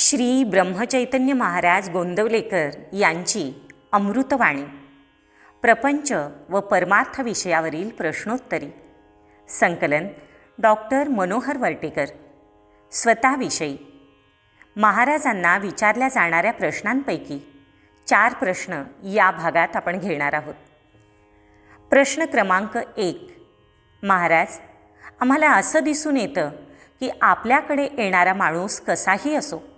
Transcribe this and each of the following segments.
श्री ब्रह्मचैतन्य महाराज गोंदवलेकर यांची अमृतवाणी. प्रपंच व परमार्थ विषयावरील प्रश्नोत्तरी. संकलन डॉक्टर मनोहर वर्टेकर. स्वतःविषयी. महाराजांना विचारल्या जाणाऱ्या प्रश्नांपैकी चार प्रश्न या भागात आपण घेणार आहोत. प्रश्न क्रमांक एक. महाराज आम्हाला असं दिसून येतं की आपल्याकडे येणारा माणूस कसाही असो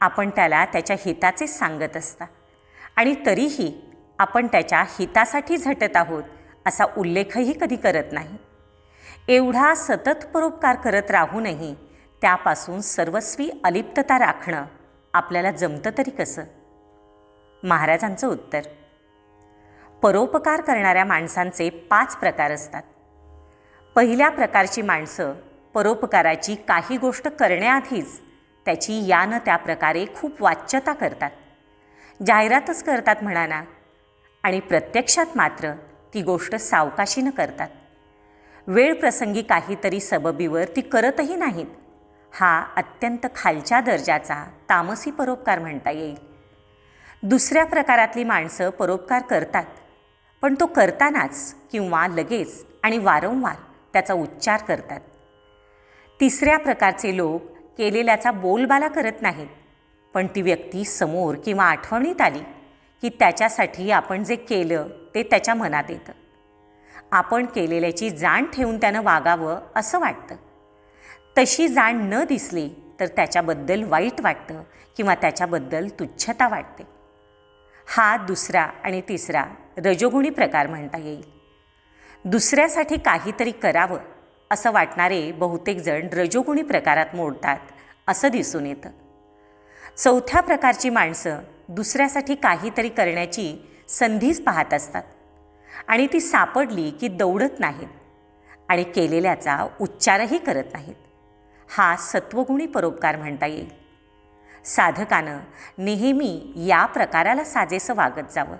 आपण त्याला त्याच्या हिताचेच सांगत असता. आणि तरीही आपण त्याच्या हितासाठी झटत आहोत असा उल्लेखही कधी करत नाही. एवढा सतत परोपकार करत राहूनही त्यापासून सर्वस्वी अलिप्तता राखणं आपल्याला जमतं तरी कसं? महाराजांचं उत्तर. परोपकार करणाऱ्या माणसांचे पाच प्रकार असतात. पहिल्या प्रकारची माणसं परोपकाराची काही गोष्ट करण्याआधीच त्याची यानं त्या प्रकारे खूप वाच्यता करतात. जाहिरातच करतात म्हणा ना आणि प्रत्यक्षात मात्र ती गोष्ट सावकाशीनं करतात. वेळ प्रसंगी काहीतरी सबबीवर ती करतही नाहीत. हा अत्यंत खालच्या दर्जाचा तामसी परोपकार म्हणता येईल. दुसऱ्या प्रकारातली माणसं परोपकार करतात. पण तो करतानाच किंवा लगेच आणि वारंवार त्याचा उच्चार करतात. तिसऱ्या प्रकारचे लोक केलेल्याचा बोलबाला करत नाहीत पण ती व्यक्ती समोर किंवा आठवणीत आली की त्याच्यासाठी आपण जे केलं ते त्याच्या मनात येतं. आपण केलेल्याची जाण ठेवून त्यानं वागावं असं वाटतं. तशी जाण न दिसली तर त्याच्याबद्दल वाईट वाटतं किंवा त्याच्याबद्दल तुच्छता वाटते. हा दुसरा आणि तिसरा रजोगुणी प्रकार म्हणता येईल. दुसऱ्यासाठी काहीतरी करावं असं वाटणारे बहुतेक जण रजोगुणी प्रकारात मोडतात असं दिसून येतं. चौथ्या प्रकारची माणसं दुसऱ्यासाठी काहीतरी करण्याची संधीच पाहत असतात. आणि ती सापडली की दौडत नाहीत आणि केलेल्याचा उच्चारही करत नाहीत. हा सत्वगुणी परोपकार म्हणता येईल. साधकानं नेहमी या प्रकाराला साजेसं वागत जावं.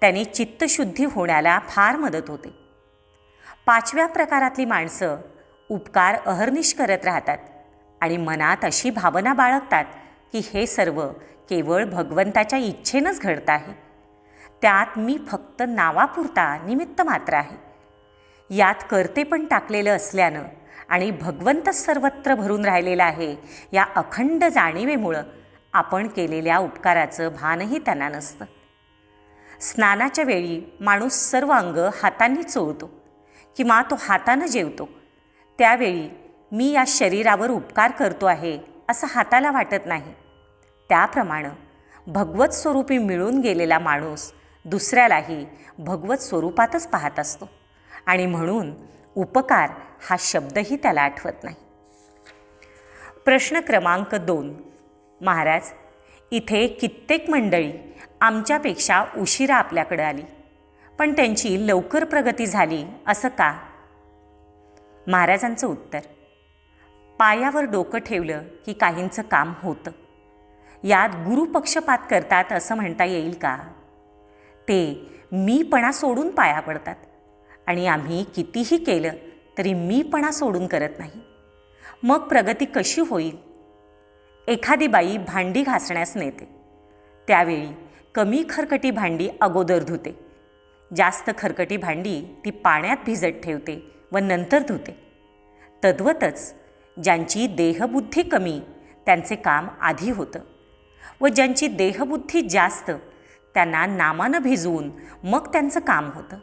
त्याने चित्तशुद्धी होण्याला फार मदत होते. पाचव्या प्रकारातली माणसं उपकार अहर्निश करत राहतात आणि मनात अशी भावना बाळगतात की हे सर्व केवळ भगवंताच्या इच्छेनंच घडतं आहे. त्यात मी फक्त नावापुरता निमित्त मात्र आहे. यात करते पण टाकलेलं असल्यानं आणि भगवंतच सर्वत्र भरून राहिलेला आहे या अखंड जाणीवेमुळं आपण केलेल्या उपकाराचं भानही त्यांना नसतं. स्नानाच्या वेळी माणूस सर्व अंग हातांनी चोळतो. किंवा तो हातानं जेवतो. त्यावेळी मी या शरीरावर उपकार करतो आहे असं हाताला वाटत नाही. त्याप्रमाणे भगवत स्वरूपी मिळून गेलेला माणूस दुसऱ्यालाही भगवत स्वरूपातच पाहत असतो आणि म्हणून उपकार हा शब्दही त्याला आठवत नाही. प्रश्न क्रमांक दोन. महाराज इथे कित्येक मंडळी आमच्यापेक्षा उशिरा आपल्याकडे आली. पण त्यांची लवकर प्रगती झाली असं का? महाराजांचं उत्तर. पायावर डोकं ठेवलं की काहींचं काम होतं. यात गुरुपक्षपात करतात असं म्हणता येईल का? ते मीपणा सोडून पाया पडतात आणि आम्ही कितीही केलं तरी मीपणा सोडून करत नाही. मग प्रगती कशी होईल? एखादी बाई भांडी घासण्यास नेते. त्यावेळी कमी खरकटी भांडी अगोदर धुते. जास्त खरकटी भांडी ती पाण्यात भिजत ठेवते व नंतर धुते. तद्वतच ज्यांची देहबुद्धी कमी त्यांचे काम आधी होतं. व ज्यांची देहबुद्धी जास्त त्यांना नामानं भिजवून मग त्यांचं काम होतं.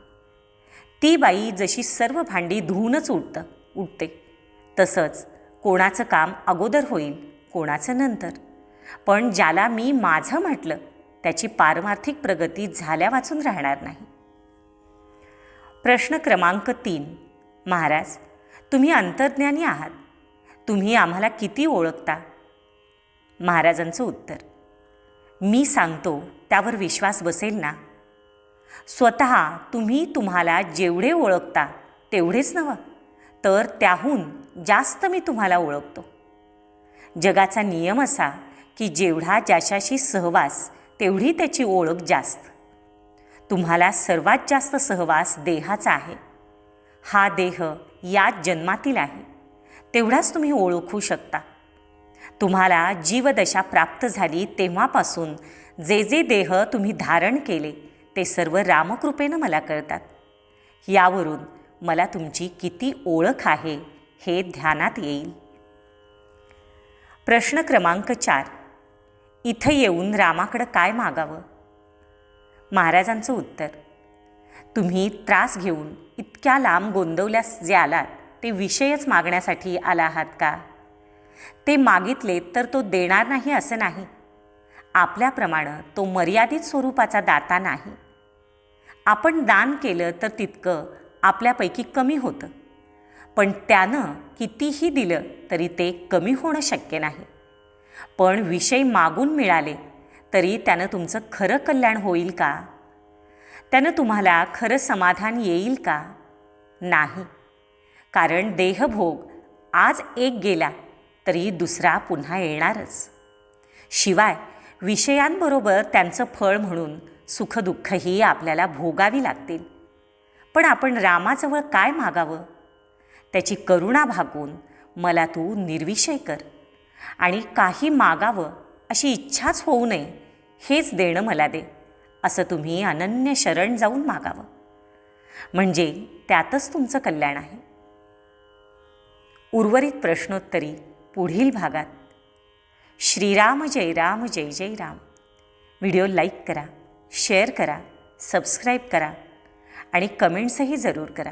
ती बाई जशी सर्व भांडी धुवूनच उठतं उठते तसंच कोणाचं काम अगोदर होईल कोणाचं नंतर. पण ज्याला मी माझं म्हटलं त्याची पारमार्थिक प्रगती झाल्या वाचून राहणार नाही. प्रश्न क्रमांक तीन. महाराज तुम्ही अंतर्ज्ञानी आहात. तुम्ही आम्हाला किती ओळखता? महाराजांचं उत्तर. मी सांगतो त्यावर विश्वास बसेल ना? स्वतः तुम्ही तुम्हाला जेवढे ओळखता तेवढेच नवं तर त्याहून जास्त मी तुम्हाला ओळखतो. जगाचा नियम असा की जेवढा ज्याच्याशी सहवास तेवढी त्याची ओळख जास्त. तुम्हाला सर्वात जास्त सहवास देहाचा आहे. हा देह या जन्मातील आहे. तेवढाच तुम्ही ओळखू शकता. तुम्हाला जीवदशा प्राप्त झाली तेव्हापासून जे जे देह तुम्ही धारण केले ते सर्व रामकृपेनं मला कळतात. यावरून मला तुमची किती ओळख आहे हे ध्यानात येईल. प्रश्न क्रमांक चार. इथं येऊन रामाकडं काय मागावं? महाराजांचं उत्तर. तुम्ही त्रास घेऊन इतक्या लांब गोंदवल्यास जे आलात ते विषयच मागण्यासाठी आला आहात का? ते मागितले तर तो देणार नाही असं नाही. आपल्याप्रमाणे तो मर्यादित स्वरूपाचा दाता नाही. आपण दान केलं तर तितकं आपल्यापैकी कमी होतं. पण त्यानं कितीही दिलं तरी ते कमी होणं शक्य नाही. पण विषय मागून मिळाले तरी त्यानं तुमचं खरं कल्याण होईल का? त्यानं तुम्हाला खरं समाधान येईल का? नाही. कारण देहभोग आज एक गेला तरी दुसरा पुन्हा येणारच. शिवाय विषयांबरोबर त्यांचं फळ म्हणून सुखदुःखही आपल्याला भोगावी लागतील. पण आपण रामाजवळ काय मागावं? त्याची करुणा भागून मला तू निर्विषय कर आणि काही मागावं अशी इच्छाच होऊ नये हेच देणं मला दे. असं तुम्ही अनन्य शरण जाऊन मागावं. म्हणजे त्यातच तुमचं कल्याण आहे. उर्वरित प्रश्नोत्तरी पुढील भागात. श्रीराम जय राम जय जय राम. व्हिडिओ लाईक करा शेअर करा सबस्क्राईब करा आणि कमेंट्सही जरूर करा.